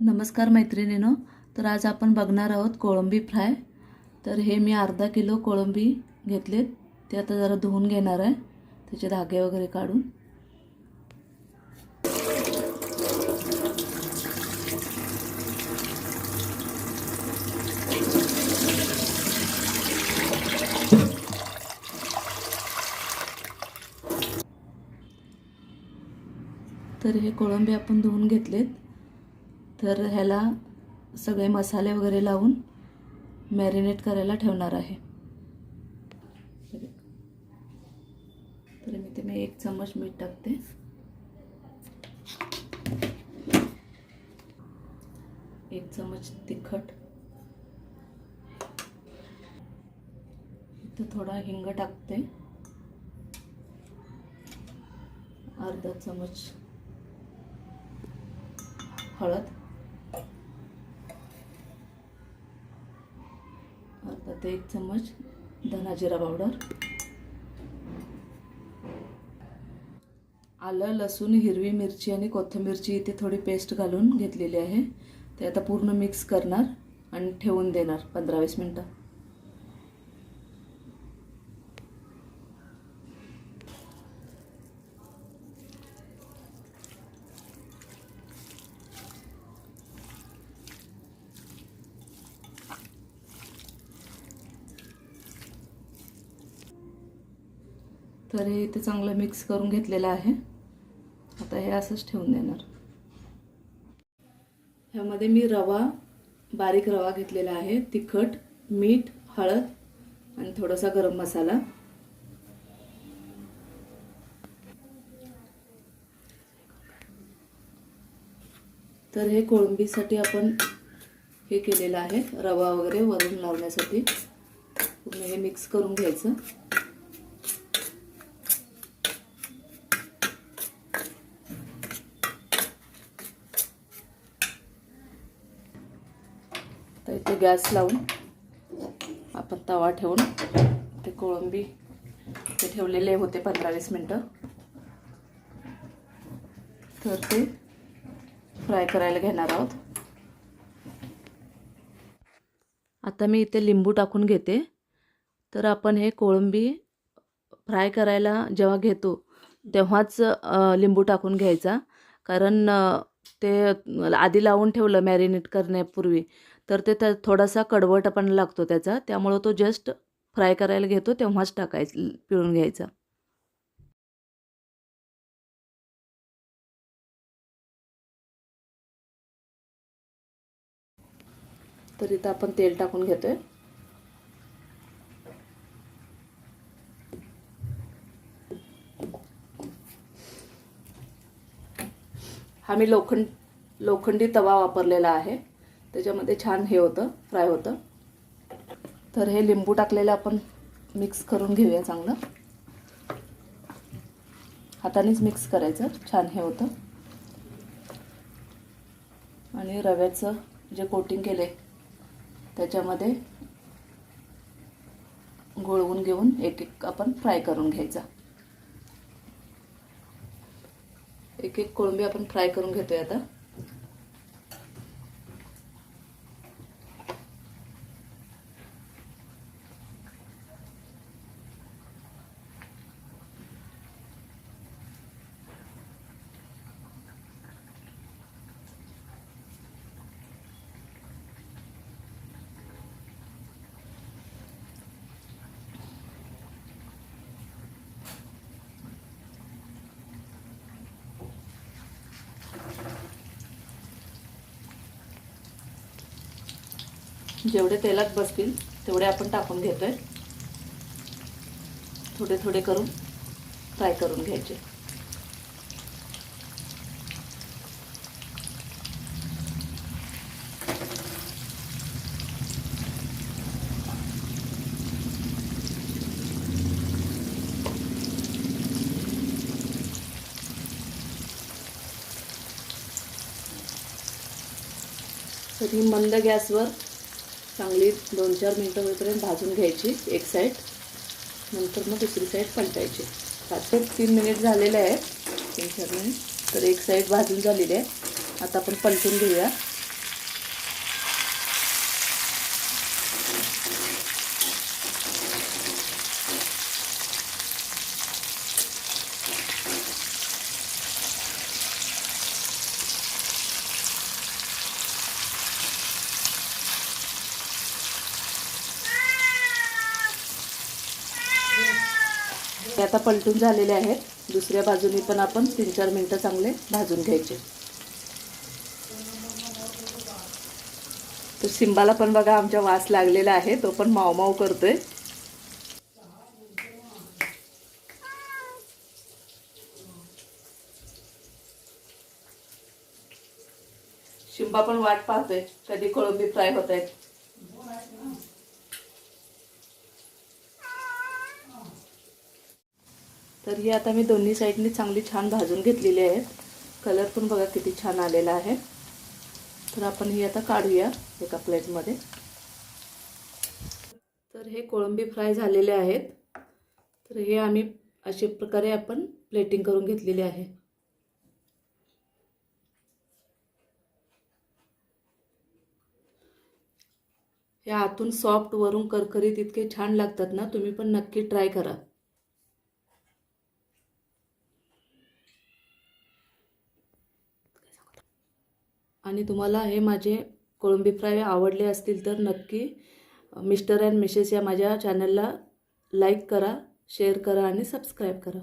नमस्कार मैत्रिणीनो तर आज आपण बघणार आहोत कोळंबी फ्राय. तर हे मी अर्धा किलो कोळंबी घेतलेत. ते आता जरा धुवून घेणार आहे. त्याचे धागे वगैरे काढून. तर हे कोळंबी आपण धुवून घेतलेत. तर ह्याला सगळे मसाले वगैरे लावून मॅरिनेट करायला ठेवणार आहे. तर मी ते मी एक चम्मच मीठ टाकते. एक चम्मच तिखट. इथं थोडा हिंग टाकते. अर्धा चमच हळद. अर्धा ते एक चम्मच धना जिरा पावडर. आलं लसूण हिरवी मिरची आणि कोथिंबीरची इथे थोडी पेस्ट घालून घेतलेली आहे. ते आता पूर्ण मिक्स करणार आणि ठेवून देणार पंधरा वीस मिनटं. तर हे इथे चांगलं मिक्स करून घेतलेलं आहे. आता हे असंच ठेवून देणार. ह्यामध्ये मी रवा बारीक रवा घेतलेला आहे. तिखट मीठ हळद आणि थोडासा गरम मसाला. तर हे कोळंबीसाठी आपण हे केलेलं आहे. रवा वगैरे वरून लावण्यासाठी. पूर्ण हे मिक्स करून घ्यायचं. गॅस लावून आपण तवा ठेवून ते कोळंबी ते ठेवलेले होते पंधरा वीस मिनटं. तर ते फ्राय करायला घेणार आहोत. आता मी इथे लिंबू टाकून घेते. तर आपण हे कोळंबी फ्राय करायला जेव्हा घेतो तेव्हाच लिंबू टाकून घ्यायचा. कारण ते आधी लावून ठेवलं मॅरिनेट करण्यापूर्वी तर ते त्या थोडासा कडवटपणा लागतो त्याचा. त्यामुळं तो जस्ट फ्राय करायला घेतो तेव्हाच टाकायचं पिळून घ्यायचा. तर इथं आपण तेल टाकून घेतोय. हा मी लोखंड लोखंडी तवा वापरलेला आहे. त्याच्यामध्ये छान हे होतं फ्राय होतं. तर हे लिंबू टाकलेलं आपण मिक्स करून घेऊया चांगलं. हातानेच मिक्स करायचं छान हे होतं. आणि रव्याचं जे कोटिंग केले त्याच्यामध्ये गोळवून घेऊन एक एक आपण फ्राय करून घ्यायचा. एक एक कोळंबी आपण फ्राय करून घेतोय आता. जेवढे तेलात बसतील तेवढे आपण टाकून घेतोय. थोडे थोडे करून फ्राय करून घ्यायचे. तर ही मंद गॅसवर चांगली दोन चार मिनटं होईपर्यंत भाजून घ्यायची एक साईड नंतर मग दुसरी साईड पलटायची. पाच ते तीन मिनिट झालेले आहे तीन चार मिनिट तर एक साईड भाजून झालेली आहे. आता आपण पलटून घेऊया. आता पलटून झालेले आहेत. दुसऱ्या बाजूनी पण आपण तीन चार मिनटं चांगले भाजून घ्यायचे. तर सिंबाला पण बघा आमच्या वास लागलेला आहे तो पण मावमाव करतोय. शिंबा पण वाट पाहतोय कधी कोळंबी फ्राय होत आहेत. तर ही आता मी दोन्ही साईडनी चांगली छान भाजून घेतलेली आहेत. कलर पण बघा किती छान आलेला आहे. तर आपण ही आता काढूया एका प्लेटमध्ये तर हे कोळंबी फ्राय झालेले आहेत. तर हे आम्ही अशा प्रकारे आपण प्लेटिंग करून घेतलेली आहे. हे आतून सॉफ्ट वरून करकरीत इतके छान लागतात ना तुम्ही पण नक्की ट्राय करा. आणि तुम्हाला हे माझे कोळंबी फ्राय आवडले असतील तर नक्की मिस्टर अँड मिसेस या माझ्या चॅनलला लाईक करा शेअर करा आणि सबस्क्राईब करा.